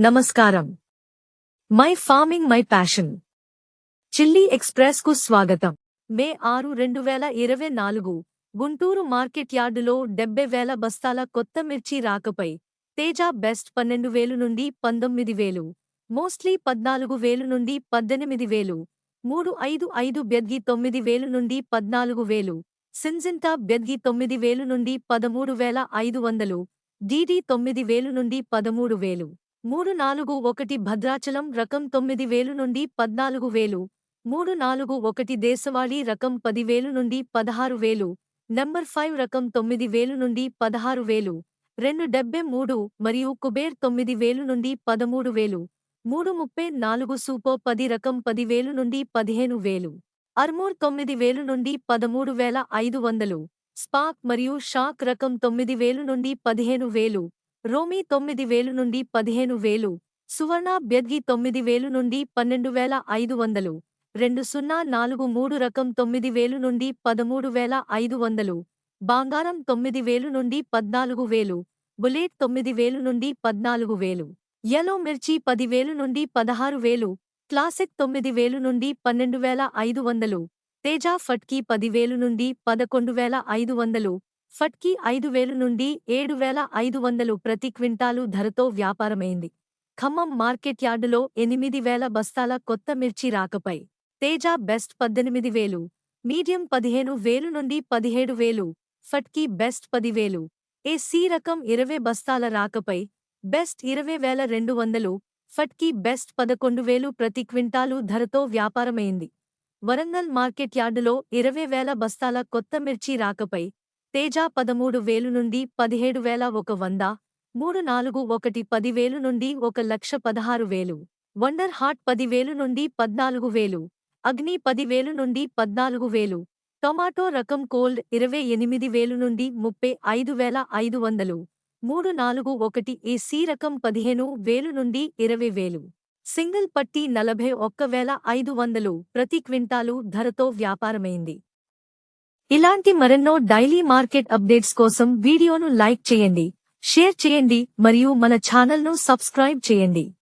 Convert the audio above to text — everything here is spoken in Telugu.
నమస్కారం. My farming my passion. Chilli ఎక్స్ప్రెస్కు స్వాగతం. మే ఆరు రెండు వేల ఇరవై నాలుగు. గుంటూరు మార్కెట్ యార్డులో డెబ్బై వేల బస్తాల కొత్త మిర్చి రాకపై తేజ బెస్ట్ పన్నెండు వేలు నుండి పంతొమ్మిది వేలు మోస్ట్లీ పద్నాలుగు వేలు నుండి పద్దెనిమిది వేలు మూడు ఐదు ఐదు బెద్గి తొమ్మిది వేలు నుండి పద్నాలుగు వేలు సింజింటా బెద్గి తొమ్మిది వేలు నుండి పదమూడు వేల ఐదు వందలు డీడీ తొమ్మిది వేలు నుండి పదమూడు వేలు. మూడు నాలుగు ఒకటి భద్రాచలం రకం తొమ్మిది వేలు నుండి పద్నాలుగు వేలు. మూడు నాలుగు ఒకటి దేశవాళీ రకం పదివేలు నుండి పదహారు వేలు. నంబర్ ఫైవ్ రకం తొమ్మిది వేలు నుండి పదహారు వేలు. రెండు డెబ్బై మూడు మరియు కుబేర్ తొమ్మిది వేలు నుండి పదమూడు వేలు. మూడు ముప్పై నాలుగు సూపో పది రకం పదివేలు నుండి పదిహేను వేలు. అర్మూర్ తొమ్మిది వేలు నుండి పదమూడు వేల ఐదు వందలు. స్పాక్ మరియు షాక్ రకం తొమ్మిది వేలు నుండి పదిహేను వేలు. రోమీ తొమ్మిది వేలు నుండి పదిహేను వేలు సువర్ణ బెద్గి తొమ్మిది వేలు నుండి పన్నెండు వేల ఐదు వందలు రెండు సున్నా నాలుగు మూడు రకం తొమ్మిది వేలు నుండి పదమూడు వేల ఐదు వందలు బంగారం తొమ్మిది వేలు నుండి పద్నాలుగు వేలు బుల్లెట్ తొమ్మిది వేలు నుండి పద్నాలుగు వేలు యలో మిర్చి పదివేలు నుండి పదహారు వేలు క్లాసిక్ తొమ్మిది వేలు నుండి పన్నెండు వేల ఐదు వందలు తేజ ఫట్కీ పదివేలు నుండి పదకొండు వేల ఐదు వందలు ఫట్కి ఐదు వేలు నుండి ఏడు వేల ఐదు వందలు ప్రతి క్వింటాలు ధరతో వ్యాపారమైంది. ఖమ్మం మార్కెట్ యార్డులో ఎనిమిది వేల బస్తాల కొత్త మిర్చి రాకపై తేజ బెస్ట్ పద్దెనిమిది వేలు మీడియం పదిహేను వేలు నుండి పదిహేడు వేలు ఫట్కీ బెస్ట్ పదివేలు ఏ రకం ఇరవై బస్తాల రాకపై బెస్ట్ ఇరవై వేల రెండు వందలు ఫట్కీ బెస్ట్ పదకొండు వేలు ప్రతి క్వింటాలు ధరతో వ్యాపారమైంది. వరంగల్ మార్కెట్ యార్డులో ఇరవై వేల బస్తాల కొత్త మిర్చి రాకపై తేజ పదమూడు వేలు నుండి పదిహేడు వేల ఒక వంద మూడు నాలుగు ఒకటి పదివేలు నుండి ఒక లక్ష పదహారు వేలు వండర్ హార్ట్ పదివేలు నుండి పద్నాలుగు వేలు అగ్ని పదివేలు నుండి పద్నాలుగు వేలు టొమాటో రకం కోల్డ్ ఇరవై ఎనిమిది వేలు నుండి ముప్పై ఐదు వేల ఐదు వందలు మూడు నాలుగు ఒకటి ఈ సి రకం పదిహేను వేలు నుండి ఇరవై వేలు సింగిల్ పట్టీ నలభై ఒక్క వేల ఐదు వందలు ప్రతి క్వింటాలు ధరతో వ్యాపారమైంది. ఇలాంటి మరెన్నో డైలీ మార్కెట్ అప్డేట్స్ కోసం వీడియోను లైక్ చేయండి షేర్ చేయండి మరియు మన ఛానల్ను సబ్స్క్రైబ్ చేయండి.